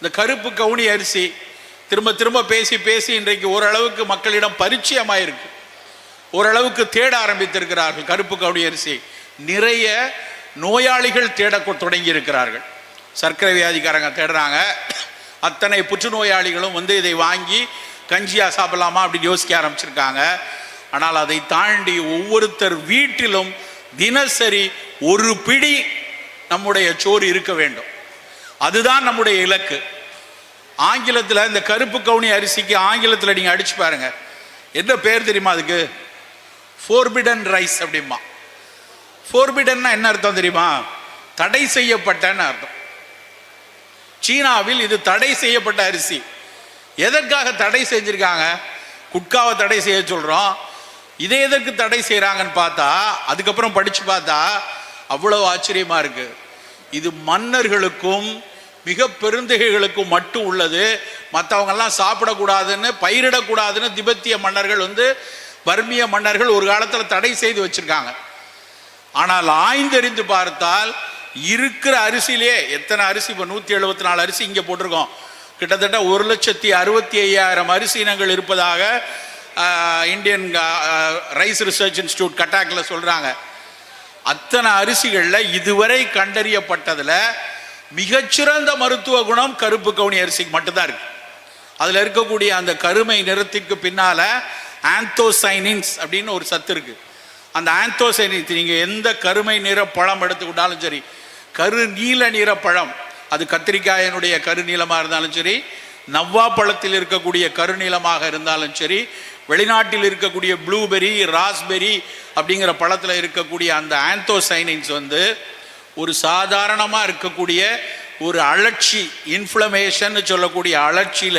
இந்த கருப்பு கவுனி அரிசி திரும்ப திரும்ப பேசி பேசி இன்றைக்கு ஓரளவுக்கு மக்களிடம் பரிச்சயமாயிருக்கு. ஓரளவுக்கு தேட ஆரம்பித்திருக்கிறார்கள் கருப்பு கவுனி அரிசி. நிறைய நோயாளிகள் தேட தொடங்கி இருக்கிறார்கள் சர்க்கரை வியாதிக்காரங்க தேடுறாங்க. அத்தனை புற்றுநோயாளிகளும் வந்து இதை வாங்கி கஞ்சியா சாப்பிடலாமா அப்படின்னு யோசிக்க ஆரம்பிச்சிருக்காங்க. ஆனால் அதை தாண்டி ஒவ்வொருத்தர் வீட்டிலும் தினசரி ஒரு பிடி நம்முடைய சோறு இருக்க வேண்டும். அதுதான் நம்முடைய இலக்கு. ஆங்கிலத்தில் இந்த கருப்பு கவுனி அரிசிக்கு ஆங்கிலத்தில் நீங்கள் அடிச்சு பாருங்க. என்ன பேர் தெரியுமா அதுக்கு? ஃபோர்பிடன் ரைஸ் அப்படிமா ஃபோர்பிடன்னா என்ன அர்த்தம் தெரியுமா? தடை செய்யப்பட்டன்னு அர்த்தம். சீனாவில் இது தடை செய்யப்பட்ட அரிசி. எதற்காக தடை செஞ்சிருக்காங்க? குட்காவை தடை செய்ய சொல்கிறோம் இதை எதற்கு தடை செய்கிறாங்கன்னு பார்த்தா அதுக்கப்புறம் படித்து பார்த்தா அவ்வளோ ஆச்சரியமாக இருக்குது இது மன்னர்களுக்கும் மிக பெருந்தகைகளுக்கும் மட்டும் உள்ளது. மற்றவங்கெல்லாம் சாப்பிடக்கூடாதுன்னு பயிரிடக்கூடாதுன்னு திபெத்திய மன்னர்கள் வந்து பர்மிய மன்னர்கள் ஒரு காலத்தில் தடை செய்து வச்சிருக்காங்க. ஆனால் ஆய்ந்தறிந்து பார்த்தால் இருக்கிற அரிசியிலே எத்தனை அரிசி? இப்போ நூற்றி எழுபத்தி நாலு அரிசி இங்கே போட்டிருக்கோம். கிட்டத்தட்ட ஒரு லட்சத்தி அறுபத்தி ஐயாயிரம் அரிசி இனங்கள் இருப்பதாக இந்தியன் ரைஸ் ரிசர்ச் இன்ஸ்டியூட் கட்டாக்கில் சொல்கிறாங்க அத்தனை அரிசிகளில் இதுவரை கண்டறியப்பட்டதில் மிகச்சிறந்த மருத்துவ குணம் கருப்பு கவுனி அரிசிக்கு மட்டும்தான் இருக்கு. அதில் இருக்கக்கூடிய அந்த கருமை நிறத்திற்கு பின்னால் ஆந்தோசைனின்ஸ் அப்படின்னு ஒரு சத்து இருக்கு. அந்த ஆந்தோசைனின்ஸ் நீங்கள் எந்த கருமை நிற பழம் எடுத்துக்கிட்டாலும் சரி கரு நீல நிற பழம் அது கத்திரிக்காயினுடைய கருநீளமாக இருந்தாலும் சரி நவ்வா பழத்தில் இருக்கக்கூடிய கருநீளமாக இருந்தாலும் சரி வெளிநாட்டில் இருக்கக்கூடிய ப்ளூபெரி ராஸ்பெரி அப்படிங்கிற பழத்தில் இருக்கக்கூடிய அந்த ஆந்தோசைனின்ஸ் வந்து ஒரு சாதாரணமாக இருக்கக்கூடிய ஒரு அழற்சி இன்ஃப்ளமேஷன் சொல்லக்கூடிய அழற்சியில்